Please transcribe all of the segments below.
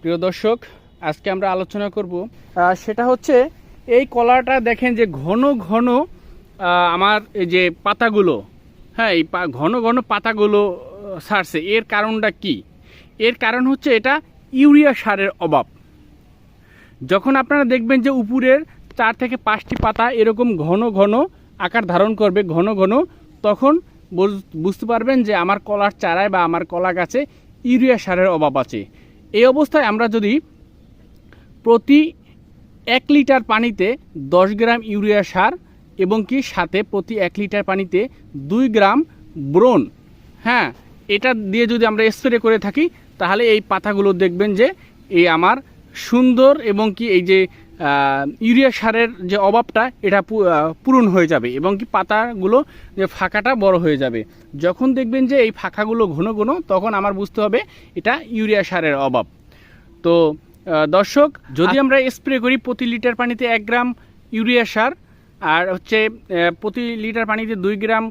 প্রিয় দর্শক, আজকে আমরা আলোচনা করব সেটা হচ্ছে এই কলাটা দেখেন যে ঘন ঘন আমার এই যে পাতাগুলো হ্যাঁ এই ঘন ঘন পাতাগুলো সারছে। এর কারণটা কি? এর কারণ হচ্ছে এটা ইউরিয়া সারের অভাব। যখন আপনারা দেখবেন যে উপরের চার থেকে পাঁচটি পাতা এরকম ঘন ঘন আকার ধারণ করবে, ঘন ঘন, তখন বুঝ- বুঝতে পারবেন যে আমার কলার চারায় বা আমার কলা গাছে ইউরিয়া সারের অভাব আছে। এই অবস্থায় আমরা যদি প্রতি এক লিটার পানিতে দশ গ্রাম ইউরিয়া সার এবং কি সাথে প্রতি এক লিটার পানিতে দুই গ্রাম ব্রোন হ্যাঁ এটা দিয়ে যদি আমরা স্প্রে করে থাকি, তাহলে এই পাতাগুলো দেখবেন যে এই আমার সুন্দর এবং কি এই যে ইউরিয়া সারের যে অভাবটা এটা পূরণ হয়ে যাবে এবং কি পাতাগুলো যে ফাঁকাটা বড় হয়ে যাবে। যখন দেখবেন যে এই ফাঁকাগুলো ঘন ঘন তখন আমার বুঝতে হবে এটা ইউরিয়া সারের অভাব। তো দর্শক যদি আমরা স্প্রে করি প্রতি লিটার পানিতে এক গ্রাম ইউরিয়া সার আর হচ্ছে প্রতি লিটার পানিতে দুই গ্রাম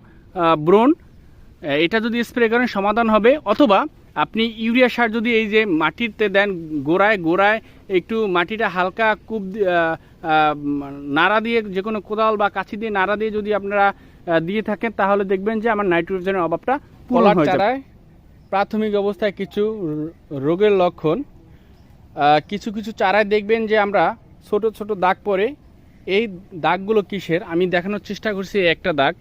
ব্রোন এটা যদি স্প্রে করেন সমাধান হবে অথবা আপনি ইউরিয়া সার যদি এই যে মাটিতে দেন গোড়ায় গোড়ায় একটু মাটিটা হালকা কূপ নাড়া দিয়ে যে কোনো কোদাল বা কাছি দিয়ে নাড়া দিয়ে যদি আপনারা দিয়ে থাকেন তাহলে দেখবেন যে আমার নাইট্রোজেনের অভাবটা পূরণ হয়ে যাবে। চারায় প্রাথমিক অবস্থায় কিছু রোগের লক্ষণ কিছু কিছু চারায় দেখবেন যে আমরা ছোট ছোট দাগ পরে এই দাগগুলো কিসের আমি দেখানোর চেষ্টা করছি একটা দাগ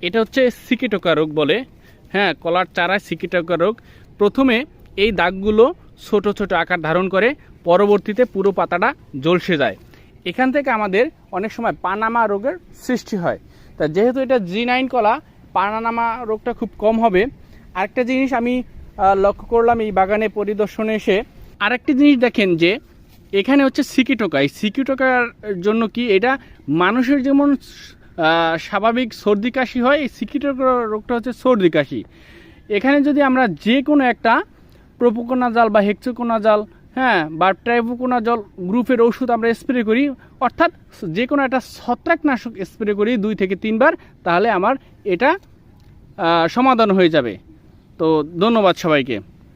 এটা হচ্ছে সিকিটোকা রোগ বলে হ্যাঁ কলার চারায় সিকিটোকা রোগ প্রথমে এই দাগগুলো ছোট ছোট আকার ধারণ করে পরবর্তীতে পুরো পাতাটা জলসে যায়। এখান থেকে আমাদের অনেক সময় পানামা রোগের সৃষ্টি হয়। তা যেহেতু এটা জি নাইন কলা, পানামা রোগটা খুব কম হবে। আরেকটা জিনিস আমি লক্ষ্য করলাম এই বাগানে পরিদর্শনে এসে, আরেকটি জিনিস দেখেন যে এখানে হচ্ছে সিকিটোকা। এই সিকিটোকার জন্য কি এটা মানুষের যেমন স্বাভাবিক সর্দি কাশি হয়, এই সিকিটোকা রোগটা হচ্ছে সর্দি কাশি। এখানে যদি আমরা যে কোনো একটা প্রোপোকোনা জাল বা হেক্সোকোনা জাল হ্যাঁ বা ট্রাইপুকোনা জল গ্রুপের ওষুধ আমরা স্প্রে করি, অর্থাৎ যে কোনো একটা ছত্রাকনাশক স্প্রে করি দুই থেকে তিনবার, তাহলে আমার এটা সমাধান হয়ে যাবে। তো ধন্যবাদ সবাইকে।